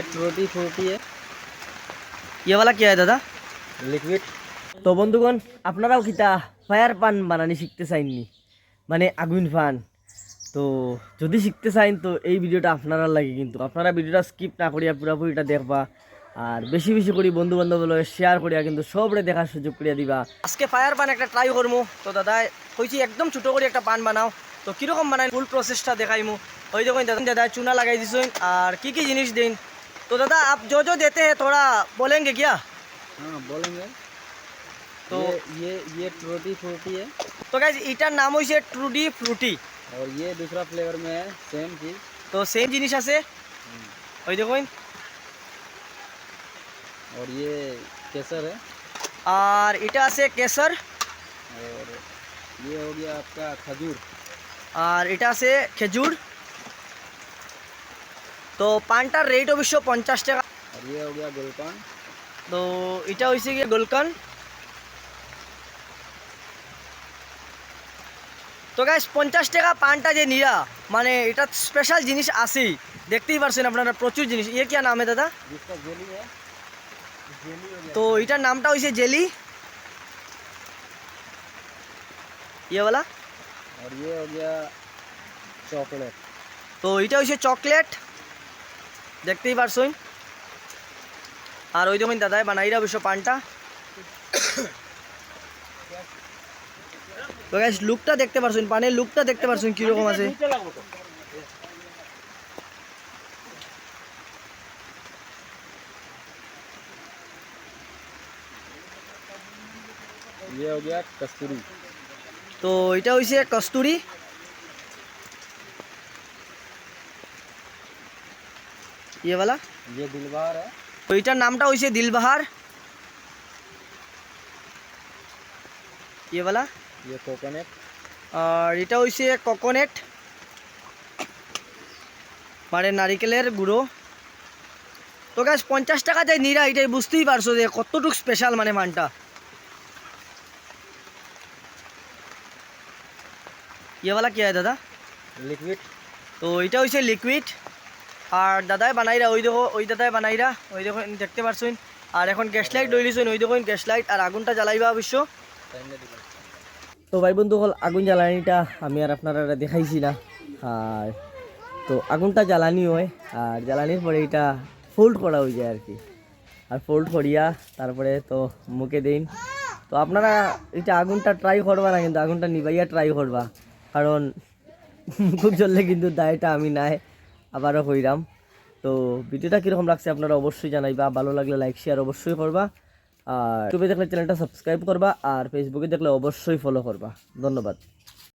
ये ट्रोटी फ्रूटी है ये वाला क्या है दादा लिक्विड তো বন্ধুগণ আপনারাও কিতা ফায়ার পান বানানি শিখতে চাইননি মানে আগুন পান তো যদি শিখতে চাইন তো এই ভিডিওটা আপনারা লাগে কিন্তু আপনারা ভিডিওটা স্কিপ না করিয়া পুরাপুরিটা দেখবা আর বেশি বেশি করে বন্ধু বান্ধব শেয়ার করিয়া কিন্তু সবরে দেখার সুযোগ করিয়া দিবা আজকে ফায়ার পান একটা ট্রাই করবো তো দাদা কইছি একদম ছোটো করে একটা পান বানাও তো কীরকম বানাই ফুল প্রসেসটা দেখাইমু ওই দেখুন দাদা দাদা চুনা লাগাই দিছুন আর কি কি জিনিস দিন তো দাদা আপ जो जो देते हैं थोड़ा बोलेंगे क्या हाँ बोलेंगे तो ये ये ये ट्रोटी फ्रूटी है তো গাইজ এটার নাম হইছে ট্রুডি ফ্রুটি और ये दूसरा फ्लेवर में है सेम चीज़ তো সেম জিনিস আছে ওই দেখুন और ये केसर है আর এটা আছে কেসর और ये हो गया आपका खजूर আর এটা আছে খেজুর তো পানটার রেট অবশ্য পঞ্চাশ টাকা और ये हो गया गुलकान তো এটা হয়েছে গিয়ে গোলকান তো গাইস পঞ্চাশ টাকা পানটা যে নিরা মানে এটা স্পেশাল জিনিস আছেই দেখতেই পারছেন আপনারা প্রচুর জিনিস ইয়ে কি নাম है দাদা जिसका जेली है जेली हो गया তো এটার নামটা হয়েছে জেলি ইয়ে वाला और ये हो गया चॉकलेट তো এটা হচ্ছে চকলেট দেখতেই পারছই। আর ওই জমিন দাদাই বানাইরা অবশ্য পানটা। তো লুকটা দেখতে পারছেন পানের লুকটা দেখতে পারছেন কীরকম আছে। তো এটা হয়েছে কস্তুরি। ইয়ে वाला ये दिलबार है তো এটার নামটা হইছে দিলবাহার ইয়ে वाला ये कोकोनट আর এটা হইছে কোকোনেট মানে নারিকেলের গুঁড়ো তো গাছ পঞ্চাশ টাকা যায় নিরা এটাই বুঝতেই পারছো যে কতটুকু স্পেশাল মানে মানটা ইয়েওয়ালা কি হয় দাদা लिक्विड তো এটা হইছে লিকুইড আর দাদাই বানাইরা, ওই দেখো, ওই দাদাই বানাইরা, ওই দেখো দেখতে পারছুন। আর এখন গ্যাস লাইট লইলিছুন ওই দেখুন গ্যাস লাইট আর আগুনটা জ্বালাইবা অবশ্য। তো ভাই বন্ধু, হল আগুন জ্বালানিটা আমি আর আপনারা দেখাইছি না। আর তো আগুনটা জ্বালানি হয়, আর জ্বালানির পরে এটা ফোল্ড করা হয়ে যায় আর কি। আর ফোল্ড করিয়া তারপরে তো মুখে দিন। তো আপনারা এটা আগুনটা ট্রাই করবা না, কিন্তু আগুনটা নিবাইয়া ট্রাই করবা। কারণ মুখ জ্বললে কিন্তু দায়টা আমি নাই। আবারও হইরাম। তো ভিডিওটা কীরকম লাগছে আপনারা অবশ্যই জানাইবা। ভালো লাগলে লাইক শেয়ার অবশ্যই করবা। আর ইউটিউবে দেখলে চ্যানেলটা সাবস্ক্রাইব করবা। আর ফেসবুকে দেখলে অবশ্যই ফলো করবা। ধন্যবাদ।